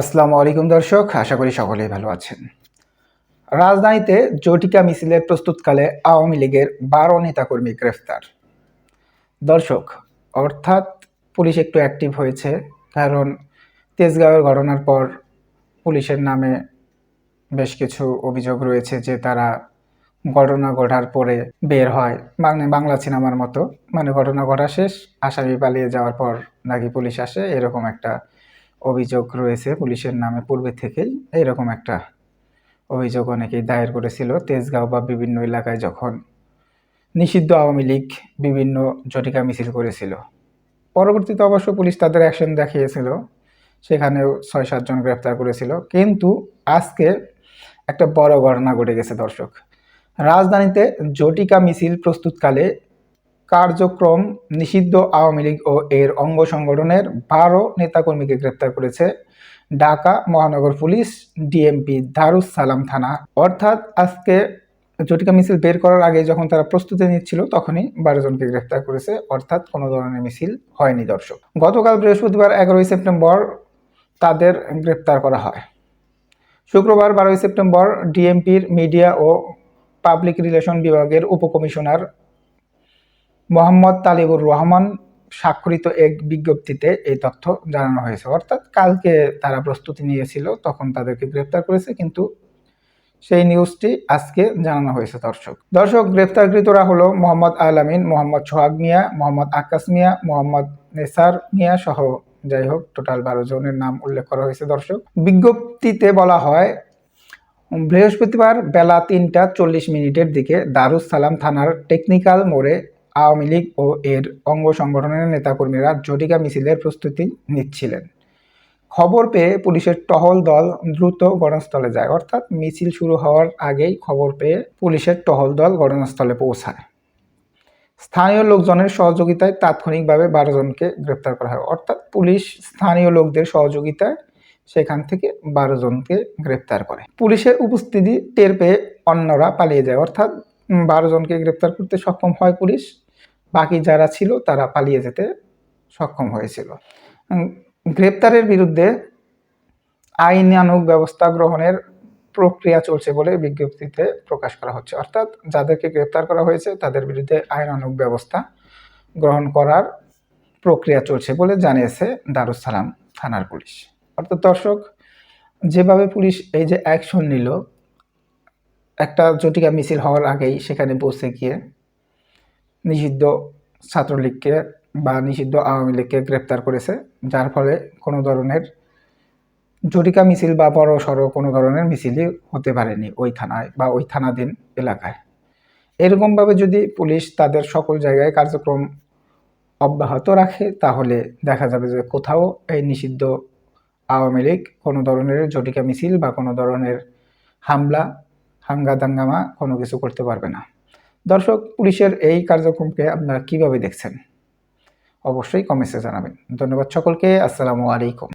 আসসালামু আলাইকুম দর্শক, আশা করি সকলেই ভালো আছেন। রাজধানীতে জটিকা মিছিলের প্রস্তুতকালে আওয়ামী লীগের বারো নেতাকর্মী গ্রেফতার। দর্শক, অর্থাৎ পুলিশ একটু অ্যাক্টিভ হয়েছে, কারণ তেজগাঁওয়ের ঘটনার পর পুলিশের নামে বেশ কিছু অভিযোগ রয়েছে যে তারা ঘটনা ঘটার পরে বের হয় মানে বাংলা সিনেমার মতো। মানে ঘটনা ঘটা শেষ, আসামি পালিয়ে যাওয়ার পর নাকি পুলিশ আসে, এরকম একটা অভিযোগ রয়েছে পুলিশের নামে পূর্বে থেকেই এরকম একটা অভিযোগ অনেকেই দায়ের করেছিল। তেজগাঁও বা বিভিন্ন এলাকায় যখন নিষিদ্ধ আওয়ামী লীগ বিভিন্ন জটিকা মিছিল করেছিল, পরবর্তীতে অবশ্য পুলিশ তাদের অ্যাকশন দেখিয়েছিল, সেখানেও ছয় সাতজন গ্রেপ্তার করেছিল। কিন্তু আজকে একটা বড় ঘটনা ঘটে গেছে দর্শক। রাজধানীতে জটিকা মিছিল প্রস্তুতকালে কার্যক্রম নিষিদ্ধ আওয়ামী লীগ ও এর অঙ্গ সংগঠনের বারো নেতাকর্মীকে গ্রেপ্তার করেছে ঢাকা মহানগর পুলিশ, ডিএমপি দারুস সালাম থানা। অর্থাৎ আজকে জটিকা মিছিল বের করার আগে যখন তারা প্রস্তুতি নিচ্ছিল, তখনই বারো জনকে গ্রেপ্তার করেছে। অর্থাৎ কোনো ধরনের মিছিল হয়নি, দর্শক। গতকাল বৃহস্পতিবার এগারোই সেপ্টেম্বর তাদের গ্রেপ্তার করা হয়। শুক্রবার বারোই সেপ্টেম্বর ডিএমপির মিডিয়া ও পাবলিক রিলেশন বিভাগের উপকমিশনার মোহাম্মদ তালিবুর রহমান স্বাক্ষরিত এক বিজ্ঞপ্তিতে এই তথ্য জানানো হয়েছে। অর্থাৎ কালকে তারা প্রস্তুতি নিয়েছিল, তখন তাদেরকে গ্রেপ্তার করেছে, কিন্তু সেই নিউজটি আজকে জানানো হয়েছে দর্শক। দর্শক, গ্রেপ্তারকৃতরা হলো মোহাম্মদ আলামিন, মোহাম্মদ সোহাগ মিয়া, মোহাম্মদ আকাশ মিয়া, মোহাম্মদ নেসার মিয়া সহ, যাই হোক, টোটাল বারো জনের নাম উল্লেখ করা হয়েছে দর্শক। বিজ্ঞপ্তিতে বলা হয়, বৃহস্পতিবার বেলা তিনটা চল্লিশ মিনিটের দিকে দারুস সালাম থানার টেকনিক্যাল মোড়ে আওয়ামী লীগ ও এর অঙ্গ সংগঠনের নেতাকর্মীরা জটিকা মিছিলের প্রস্তুতি নিচ্ছিলেন। খবর পেয়ে পুলিশের টহল দল দ্রুত ঘটনাস্থলে যায়। অর্থাৎ মিছিল শুরু হওয়ার আগেই খবর পেয়ে পুলিশের টহল দল ঘটনাস্থলে পৌঁছায়। স্থানীয় লোকজনের সহযোগিতায় তাৎক্ষণিকভাবে বারো জনকে গ্রেপ্তার করা হয়। অর্থাৎ পুলিশ স্থানীয় লোকদের সহযোগিতায় সেখান থেকে বারো জনকে গ্রেপ্তার করে। পুলিশের উপস্থিতি টের পেয়ে অন্যরা পালিয়ে যায়। অর্থাৎ বারো জনকে গ্রেপ্তার করতে সক্ষম হয় পুলিশ। বাকি যারা ছিল, তারা পালিয়ে যেতে সক্ষম হয়েছিল। গ্রেপ্তারের বিরুদ্ধে আইনানুগ ব্যবস্থা গ্রহণের প্রক্রিয়া চলছে বলে বিজ্ঞপ্তিতে প্রকাশ করা হচ্ছে। অর্থাৎ যাদেরকে গ্রেপ্তার করা হয়েছে, তাদের বিরুদ্ধে আইনানুগ ব্যবস্থা গ্রহণ করার প্রক্রিয়া চলছে বলে জানিয়েছে দারুসালাম থানার পুলিশ। অর্থাৎ দর্শক, যেভাবে পুলিশ এই যে অ্যাকশন নিল একটা জটিকা মিছিল হওয়ার আগেই সেখানে পৌঁছে গিয়ে নিষিদ্ধ ছাত্রলীগকে বা নিষিদ্ধ আওয়ামী লীগকে গ্রেপ্তার করেছে, যার ফলে কোনো ধরনের জটিকা মিছিল বা বড় সড়ো কোনো ধরনের মিছিলই হতে পারেনি ওই থানায় বা ওই থানাধীন এলাকায়। এরকমভাবে যদি পুলিশ তাদের সকল জায়গায় কার্যক্রম অব্যাহত রাখে, তাহলে দেখা যাবে যে কোথাও এই নিষিদ্ধ আওয়ামী লীগ কোনো ধরনের জটিকা মিছিল বা কোনো ধরনের হামলা হাঙ্গা দাঙ্গামা কোনো কিছু করতে পারবে না। দর্শক, পুলিশের এই কার্যক্রমকে আপনারা কীভাবে দেখছেন? অবশ্যই কমেন্টসে জানাবেন। ধন্যবাদ সকলকে। আসসালামু আলাইকুম।